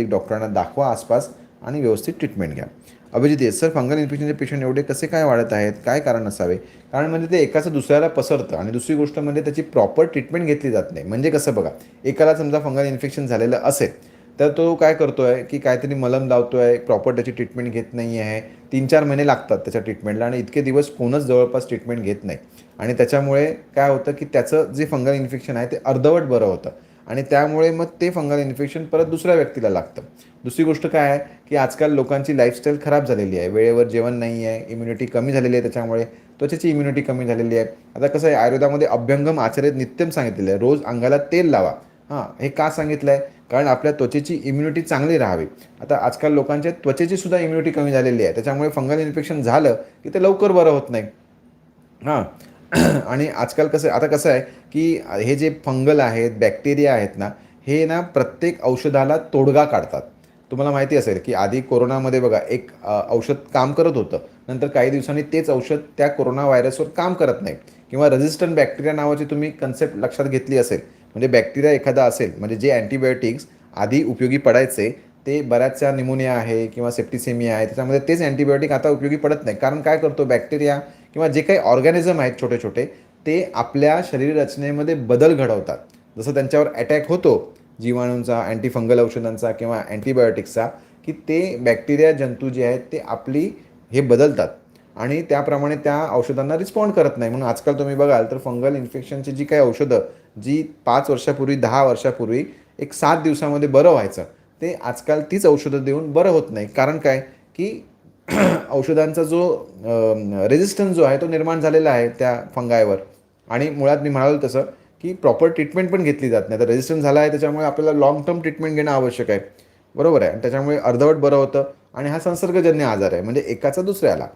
आयुर्वेदिक डॉक्टरांना दाखवा आसपास आणि व्यवस्थित ट्रीटमेंट घ्या. अभिजित येस सर फंगल इन्फेक्शनचे पेशंट एवढे कसे काय वाढत आहेत? काय कारण असावे? कारण म्हणजे ते एकाचं दुसऱ्याला पसरतं आणि दुसरी गोष्ट म्हणजे त्याची प्रॉपर ट्रीटमेंट घेतली जात नाही. म्हणजे कसं बघा एकाला समजा फंगल इन्फेक्शन झालेलं असेल तर तो काय करतो आहे की काहीतरी मलम लावतो आहे प्रॉपर त्याची ट्रीटमेंट घेत नाही आहे. तीन चार महिने लागतात त्याच्या ट्रीटमेंटला आणि इतके दिवस कोणच जवळपास ट्रीटमेंट घेत नाही. आणि त्याच्यामुळे काय होतं की त्याचं जे फंगल इन्फेक्शन आहे ते अर्धवट बरं होतं. आणि त्यामुळे मग ते फंगल इन्फेक्शन परत दुसऱ्या व्यक्तीला लागतं. दुसरी गोष्ट काय आहे की आजकाल लोकांची लाईफस्टाईल खराब झालेली आहे. वेळेवर जेवण नाही आहे इम्युनिटी कमी झालेली आहे त्याच्यामुळे त्वचेची इम्युनिटी कमी झालेली आहे. आता कसं आहे आयुर्वेदामध्ये अभ्यंगम आचार्य नित्यम सांगितलेलं आहे. रोज अंगाला तेल लावा. हां हे का सांगितलं आहे कारण आपल्या त्वचेची इम्युनिटी चांगली राहावी. आता आजकाल लोकांच्या त्वचेची सुद्धा इम्युनिटी कमी झालेली आहे. त्याच्यामुळे फंगल इन्फेक्शन झालं की ते लवकर बरं होत नाही. हां आणि आजकाल कसं आता कसं आहे की हे जे फंगल आहेत बॅक्टेरिया आहेत ना हे ना प्रत्येक औषधाला तोडगा काढतात. तुम्हाला माहिती असेल की आधी कोरोनामध्ये बघा एक औषध काम करत होतं. नंतर काही दिवसांनी तेच औषध त्या कोरोना व्हायरसवर काम करत नाही. किंवा रेझिस्टंट बॅक्टेरिया नावाची तुम्ही कन्सेप्ट लक्षात घेतली असेल. म्हणजे बॅक्टेरिया एखादा असेल म्हणजे जे अँटीबायोटिक्स आधी उपयोगी पडायचे ते बऱ्याचशा निमोनिया आहे किंवा सेप्टिसेमिया आहे त्याच्यामध्ये तेच अँटीबायोटिक आता उपयोगी पडत नाही. कारण काय करतो बॅक्टेरिया किंवा जे काही ऑर्गॅनिझम आहेत छोटे छोटे ते आपल्या शरीर रचनेमध्ये बदल घडवतात. जसं त्यांच्यावर अटॅक होतो जीवाणूंचा अँटीफंगल औषधांचा किंवा अँटीबायोटिक्सचा की ते बॅक्टेरिया जंतू जे आहेत ते आपली हे बदलतात. आणि त्याप्रमाणे त्या औषधांना रिस्पॉन्ड करत नाही. म्हणून आजकाल तुम्ही बघाल तर फंगल इन्फेक्शनची जी काही औषधं जी पाच वर्षापूर्वी दहा वर्षापूर्वी एक सात दिवसामध्ये बरं व्हायचं. ते आजकाल तीच औषधं देऊन बरं होत नाही. कारण काय? की औषधांचा जो रेझिस्टन्स जो आहे तो निर्माण झालेला आहे त्या फंगायवर आणि मुळात मी म्हणालो तसं की प्रॉपर ट्रीटमेंट पण घेतली जात नाही. तर रेझिस्टन्स झाला आहे त्याच्यामुळे आपल्याला लॉंग टर्म ट्रीटमेंट घेणं आवश्यक आहे. बरोबर आहे. आणि त्याच्यामुळे अर्धवट बरं होतं. आणि हा संसर्गजन्य आजार आहे. म्हणजे एकाचा दुसऱ्याला.